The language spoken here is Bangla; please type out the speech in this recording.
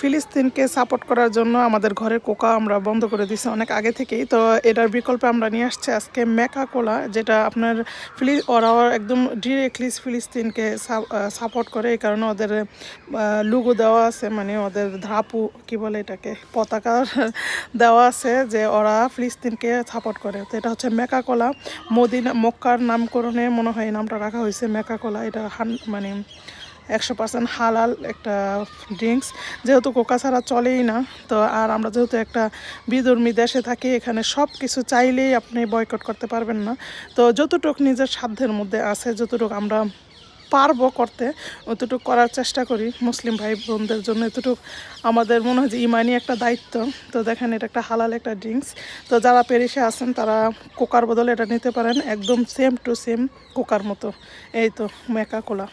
ফিলিস্তিনকে সাপোর্ট করার জন্য আমাদের ঘরের কোকা আমরা বন্ধ করে দিছি অনেক আগে থেকেই। তো এটার বিকল্পে আমরা নিয়ে আসছি আজকে মেকা কোলা যেটা আপনার ফিলি, ওরা একদম ডিরেক্টলি ফিলিস্তিনকে সাপোর্ট করে। এই কারণে ওদের লুগো দেওয়া আছে মানে ওদের ধাপু, কি বলে এটাকে, পতাকা দেওয়া আছে যে ওরা ফিলিস্তিনকে সাপোর্ট করে। তো এটা হচ্ছে মেকা কোলা মদিনা, মক্কার নামকরণে মনে হয় নামটা রাখা হয়েছে মেকা কোলা এটা হান মানে একশো পার্সেন্ট হালাল একটা ড্রিঙ্কস যেহেতু কোকা ছাড়া চলেই না, তো আর আমরা যেহেতু একটা বিধর্মী দেশে থাকি, এখানে সব কিছু চাইলেই আপনি বয়কট করতে পারবেন না। তো যতটুক নিজের সাধ্যের মধ্যে আছে, যতটুক আমরা পারব করতে, অতটুকু করার চেষ্টা করি। মুসলিম ভাই বোনদের জন্য এতটুকু আমাদের মনে হয় যে ইমানি একটা দায়িত্ব। তো দেখেন, এটা একটা হালাল একটা ড্রিঙ্কস তো যারা প্যারিসে আছেন, তারা কোকার বদলে এটা নিতে পারেন। একদম সেম টু সেম কোকার মতো। এই তো মেকা কোলা